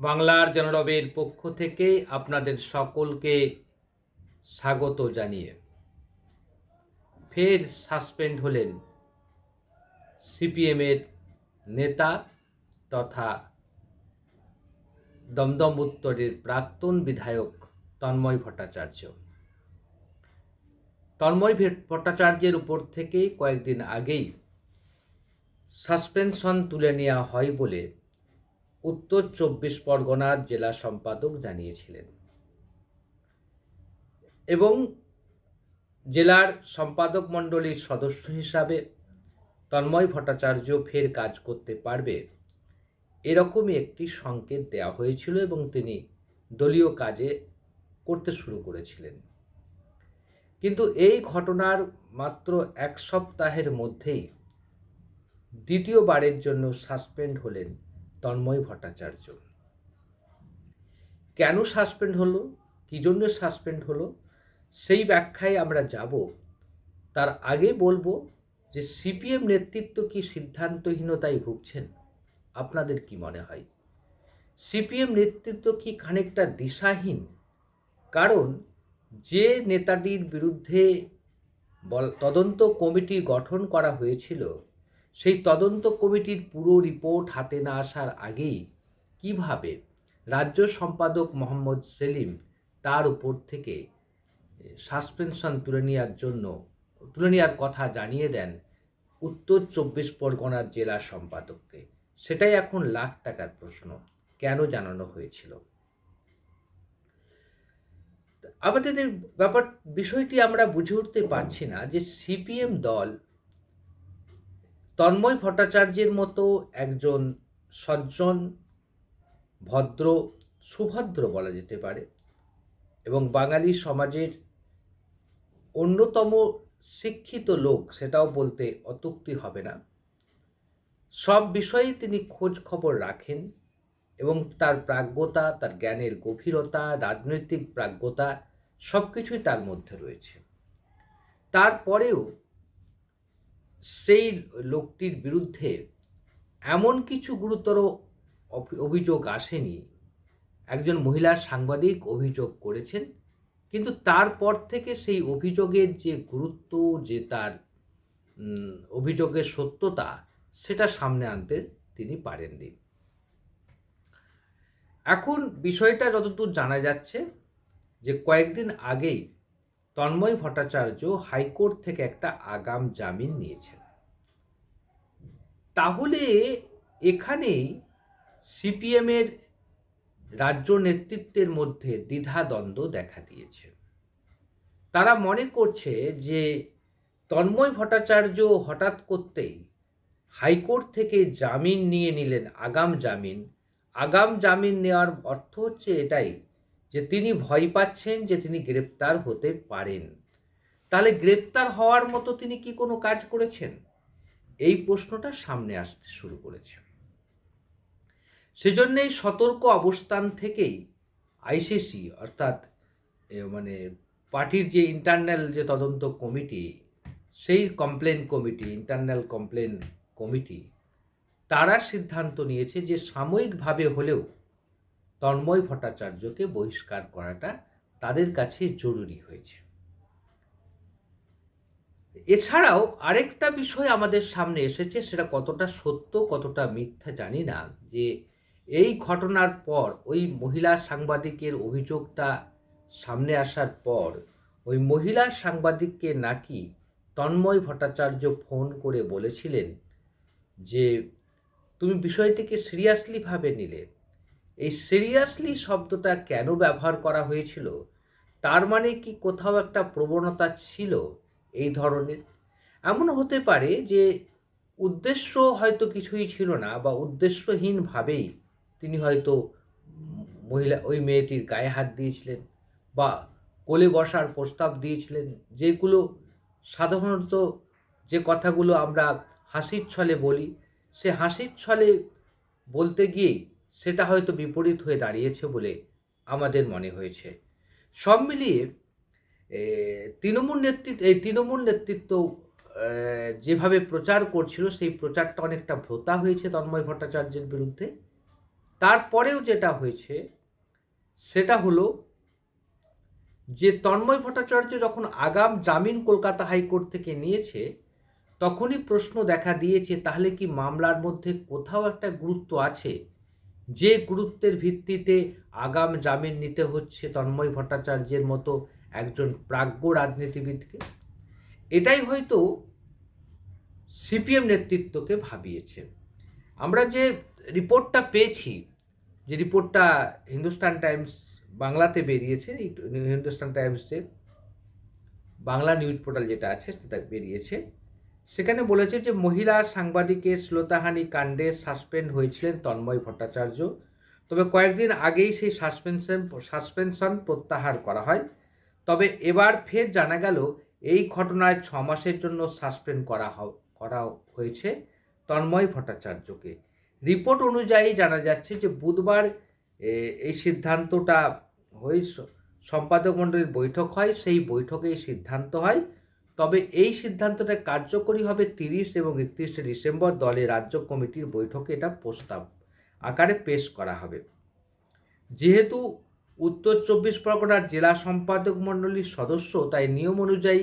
বাংলার জনরবের পক্ষ থেকে আপনাদের সকলকে স্বাগত জানিয়ে ফের সাসপেন্ড হলেন সিপিএমের নেতা তথা দমদম উত্তরের প্রাক্তন বিধায়ক তন্ময় ভট্টাচার্য। তন্ময় ভট্টাচার্যের উপর থেকে কয়েকদিন আগেই সাসপেনশন তুলে নেওয়া হয় বলে উত্তর চব্বিশ পরগনার জেলা সম্পাদক জানিয়েছিলেন। এবং জেলার সম্পাদক মণ্ডলীর সদস্য হিসাবে তন্ময় ভট্টাচার্য ফের কাজ করতে পারবে, এরকমই একটি সংকেত দেওয়া হয়েছিল এবং তিনি দলীয় কাজে করতে শুরু করেছিলেন। কিন্তু এই ঘটনার মাত্র এক সপ্তাহের মধ্যেই দ্বিতীয়বারের জন্য সাসপেন্ড হলেন তন্ময় ভট্টাচার্য। কেন সাসপেন্ড হলো? কী জন্য সাসপেন্ড হলো? সেই ব্যাখ্যায় আমরা যাব। তার আগে বলব যে সিপিএম নেতৃত্ব কি সিদ্ধান্তহীনতায় ভুগছেন? আপনাদের কি মনে হয়? সিপিএম নেতৃত্ব কি খানিকটা দিশাহীন? কারণ যে নেতাটির বিরুদ্ধে তদন্ত কমিটি গঠন করা হয়েছিল সেই তদন্ত কমিটির পুরো রিপোর্ট হাতে না আসার আগেই কীভাবে রাজ্য সম্পাদক মোহাম্মদ সেলিম তার উপর থেকে সাসপেনশন তুলে নেওয়ার জন্য, তুলে নেওয়ার কথা জানিয়ে দেন উত্তর চব্বিশ পরগনার জেলা সম্পাদককে। সেটাই এখন লাখ টাকার প্রশ্ন, কেন জানানো হয়েছিল? আমাদের ব্যাপার, বিষয়টি আমরা বুঝে উঠতে পারছি না যে সিপিএম দল তন্ময় ভট্টাচার্যের মতো একজন সজ্জন, ভদ্র, সুভদ্র বলা যেতে পারে এবং বাঙালি সমাজের অন্যতম শিক্ষিত লোক সেটাও বলতে অতুক্তি হবে না। সব বিষয়েই তিনি খোঁজ খবর রাখেন এবং তার প্রাজ্ঞতা, তার জ্ঞানের গভীরতা, রাজনৈতিক প্রাজ্ঞতা সব কিছুই তার মধ্যে রয়েছে। তারপরেও সেই লোকটির বিরুদ্ধে এমন কিছু গুরুতর অভি- অভিযোগ আসেনি। একজন মহিলা সাংবাদিক অভিযোগ করেছেন, কিন্তু তারপর থেকে সেই অভিযোগের যে গুরুত্ব, যে তার অভিযোগের সত্যতা, সেটা সামনে আনতে তিনি পারেননি। এখন বিষয়টা যতদূর জানা যাচ্ছে যে কয়েকদিন আগেই তন্ময় ভট্টাচার্য হাইকোর্ট থেকে একটা আগাম জামিন নিয়েছেন। তাহলে এখানেই সিপিএমের রাজ্য নেতৃত্বের মধ্যে দ্বিধাদ্বন্দ্ব দেখা দিয়েছে। তারা মনে করছে যে তন্ময় ভট্টাচার্য হঠাৎ করতেই হাইকোর্ট থেকে জামিন নিয়ে নিলেন আগাম জামিন। আগাম জামিন নেওয়ার অর্থ হচ্ছে এটাই যে তিনি ভয় পাচ্ছেন যে তিনি গ্রেপ্তার হতে পারেন। তাহলে গ্রেপ্তার হওয়ার মতো তিনি কি কোনো কাজ করেছেন? এই প্রশ্নটা সামনে আসতে শুরু করেছে। সেজন্যই সতর্ক অবস্থান থেকেই আইসিসি অর্থাৎ মানে পার্টির যে ইন্টারনাল যে তদন্ত কমিটি, সেই complain committee internal complain committee, তারা সিদ্ধান্ত নিয়েছে যে সাময়িকভাবে হলেও তন্ময় ভট্টাচার্যকে বহিষ্কার করাটা তাদের কাছে জরুরি হয়েছে। এছাড়াও আরেকটা বিষয় আমাদের সামনে এসেছে, সেটা কতটা সত্য, কতটা মিথ্যা জানি না, যে এই ঘটনার পর, ওই মহিলা সাংবাদিকের অভিযোগটা সামনে আসার পর, ওই মহিলা সাংবাদিককে নাকি তন্ময় ভট্টাচার্য ফোন করে বলেছিলেন যে, তুমি বিষয়টিকে সিরিয়াসলি ভাবে নিলে এই সিরিয়াসলি শব্দটা কেন ব্যবহার করা হয়েছিল? তার মানে কি কোথাও একটা প্রবণতা ছিল এই ধরনের? এমন হতে পারে যে উদ্দেশ্য হয়তো কিছুই ছিল না বা উদ্দেশ্যহীনভাবেই তিনি হয়তো মহিলা, ওই মেয়েটির গায়ে হাত দিয়েছিলেন বা কোলে বসার প্রস্তাব দিয়েছিলেন। যেগুলো সাধারণত যে কথাগুলো আমরা হাসির ছলে বলি, সে হাসির ছলে বলতে গিয়েই সেটা হয়তো বিপরীত হয়ে দাঁড়িয়েছে বলে আমাদের মনে হয়েছে। সব মিলিয়ে তৃণমূল নেতৃত্ব, এই তৃণমূল নেতৃত্ব যেভাবে প্রচার করছিল, সেই প্রচারটা অনেকটা ভ্রতা হয়েছে তন্ময় ভট্টাচার্যের বিরুদ্ধে। তারপরেও যেটা হয়েছে, সেটা হলো যে তন্ময় ভট্টাচার্য যখন আগাম জামিন কলকাতা হাইকোর্ট থেকে নিয়েছে, তখনই প্রশ্ন দেখা দিয়েছে, তাহলে কি মামলার মধ্যে কোথাও একটা গুরুত্ব আছে? যে গুরুত্বের ভিত্তিতে আগাম জামিন নিতে হচ্ছে তন্ময় ভট্টাচার্যের মতো একজন প্রাজ্ঞ রাজনীতিবিদকে, এটাই হয়তো সিপিএম নেতৃত্বকে ভাবিয়েছে। আমরা যে রিপোর্টটা পেয়েছি, যে রিপোর্টটা হিন্দুস্তান টাইমস বাংলাতে বেরিয়েছে হিন্দুস্তান টাইমসে বাংলা নিউজ পোর্টাল যেটা আছে সেটা বেরিয়েছে সেখানে বলেছে যে মহিলা সাংবাদিকের শ্লোতাহানি কাণ্ডে সাসপেন্ড হয়েছিলেন তন্ময় ভট্টাচার্য। তবে কয়েকদিন আগেই সেই সাসপেনশন সাসপেনশন প্রত্যাহার করা হয়। তবে এবার ফের জানা গেল, এই ঘটনায় ছ মাসের জন্য সাসপেন্ড করা করা হয়েছে তন্ময় ভট্টাচার্যকে। রিপোর্ট অনুযায়ী জানা যাচ্ছে যে বুধবার এই সিদ্ধান্তটা হয়ে সম্পাদক মণ্ডলীর বৈঠক হয়, সেই বৈঠকে এই সিদ্ধান্ত হয়। তবে এই সিদ্ধান্তটা কার্যকরী হবে তিরিশ এবং একত্রিশে ডিসেম্বর দলের রাজ্য কমিটির বৈঠকে এটা প্রস্তাব আকারে পেশ করা হবে। যেহেতু উত্তর চব্বিশ পরগনার জেলা সম্পাদক মণ্ডলীর সদস্য, তাই নিয়ম অনুযায়ী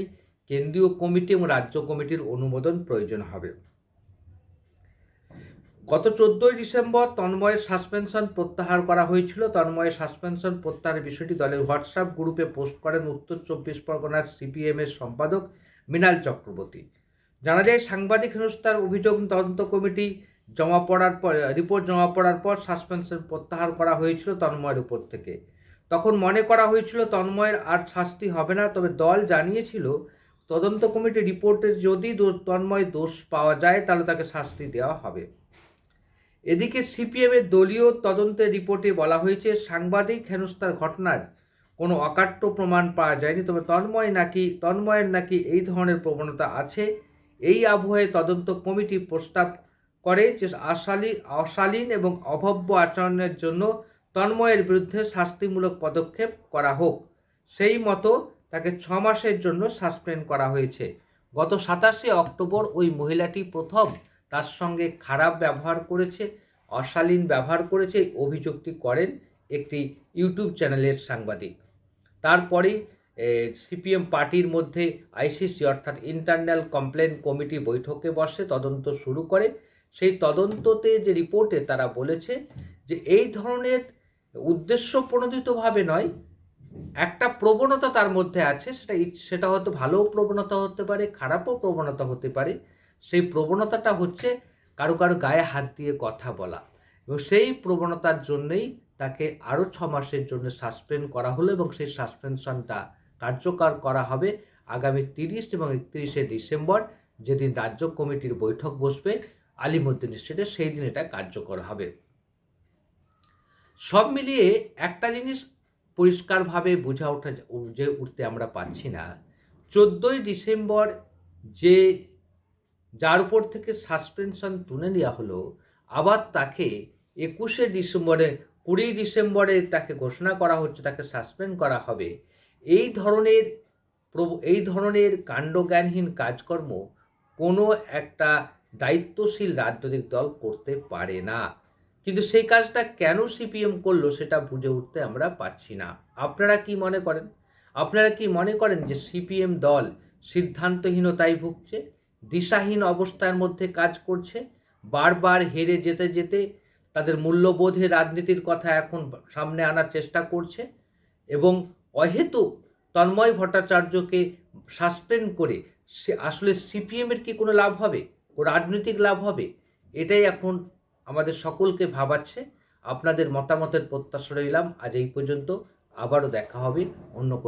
কেন্দ্রীয় কমিটি এবং রাজ্য কমিটির অনুমোদন প্রয়োজন হবে। গত চোদ্দোই ডিসেম্বর তন্ময়ের সাসপেনশন প্রত্যাহার করা হয়েছিল। তন্ময়ের সাসপেনশন প্রত্যাহারের বিষয়টি দলের হোয়াটসঅ্যাপ গ্রুপে পোস্ট করেন উত্তর চব্বিশ পরগনার সিপিএমের সম্পাদক মৃণাল চক্রবর্তী। জানা যায়, সাংবাদিক হেনস্থার অভিযোগ তদন্ত কমিটি জমা পড়ার পর, রিপোর্ট জমা পড়ার পর সাসপেনশন প্রত্যাহার করা হয়েছিল তন্ময়ের উপর থেকে। তখন মনে করা হয়েছিল, তন্ময়ের আর শাস্তি হবে না, তবে দল জানিয়েছিল, তদন্ত কমিটি রিপোর্টে যদি তন্ময় দোষ পাওয়া যায়, তাহলে তাকে শাস্তি দেওয়া হবে। এদিকে সিপিএমের দলীয় তদন্তের রিপোর্টে বলা হয়েছে, সাংবাদিক হেনস্থার ঘটনার কোনো অকাট্য প্রমাণ পাওয়া যায়নি। তবে তন্ময় নাকি, তন্ময়ের নাকি এই ধরনের প্রবণতা আছে। এই আবহে তদন্ত কমিটি প্রস্তাব করে যে আশালী, অশালীন এবং অভব্য আচরণের জন্য তন্ময়ের বিরুদ্ধে শাস্তিমূলক পদক্ষেপ করা হোক। সেই মতো তাকে ছ মাসের জন্য সাসপেন্ড করা হয়েছে। গত সাতাশে অক্টোবর ওই মহিলাটি প্রথম তার সঙ্গে খারাপ ব্যবহার করেছে, অশালীন ব্যবহার করেছে অভিযোগটি করেন একটি ইউটিউব চ্যানেলের সাংবাদিক। তারপরে সিপিএম পার্টির মধ্যে আইসিসি অর্থাৎ ইন্টারনাল কমপ্লেন কমিটি বৈঠকে বসে, তদন্ত শুরু করে। সেই তদন্ততে যে রিপোর্টে তারা বলেছে যে এই ধরনের উদ্দেশ্য প্রণোদিতভাবে নয়, একটা প্রবণতা তার মধ্যে আছে, সেটা সেটা হয়তো ভালো প্রবণতা হতে পারে, খারাপও প্রবণতা হতে পারে। সেই প্রবণতাটা হচ্ছে কারও কারও গায়ে হাত দিয়ে কথা বলা। এবং সেই প্রবণতার জন্যই তাকে আরও ছ মাসের জন্য সাসপেন্ড করা হলো এবং সেই সাসপেনশনটা কার্যকর করা হবে আগামী তিরিশ এবং একত্রিশে ডিসেম্বর, যেদিন রাজ্য কমিটির বৈঠক বসবে, আলিমুদ্দিন স্টেটে সেই দিন এটা কার্যকর হবে। সব মিলিয়ে একটা জিনিস পরিষ্কারভাবে বোঝা ওঠা যে উঠতে আমরা পাচ্ছি না। চোদ্দোই ডিসেম্বর যে যার উপর থেকে সাসপেনশন তুলে নেওয়া হলো, আবার তাকে একুশে ডিসেম্বরে কুড়ি ডিসেম্বরে তাকে ঘোষণা করা হচ্ছে, তাকে সাসপেন্ড করা হবে। এই ধরনের এই ধরনের কাণ্ডজ্ঞানহীন কাজকর্ম কোনো একটা দায়িত্বশীল রাজনৈতিক দল করতে পারে না। কিন্তু সেই কাজটা কেন সিপিএম করল সেটা বুঝে উঠতে আমরা পাচ্ছি না। আপনারা কি মনে করেন? আপনারা কি মনে করেন যে সিপিএম দল সিদ্ধান্তহীনতায় ভুগছে, দিশাহীন অবস্থার মধ্যে কাজ করছে, বারবার হেরে যেতে যেতে তাদের মূল্যবোধে রাজনীতির কথা এখন সামনে আনার চেষ্টা করছে এবং অহেতুক তন্ময় ভট্টাচার্যকে সাসপেন্ড করে সে আসলে সিপিএমের কি কোনো লাভ হবে? ও রাজনৈতিক লাভ হবে? এটাই এখন আমাদের সকলকে ভাবাচ্ছে। আপনাদের মতামতের প্রত্যাশা রইলাম। আজ এই পর্যন্ত। আবারও দেখা হবে অন্য কোনো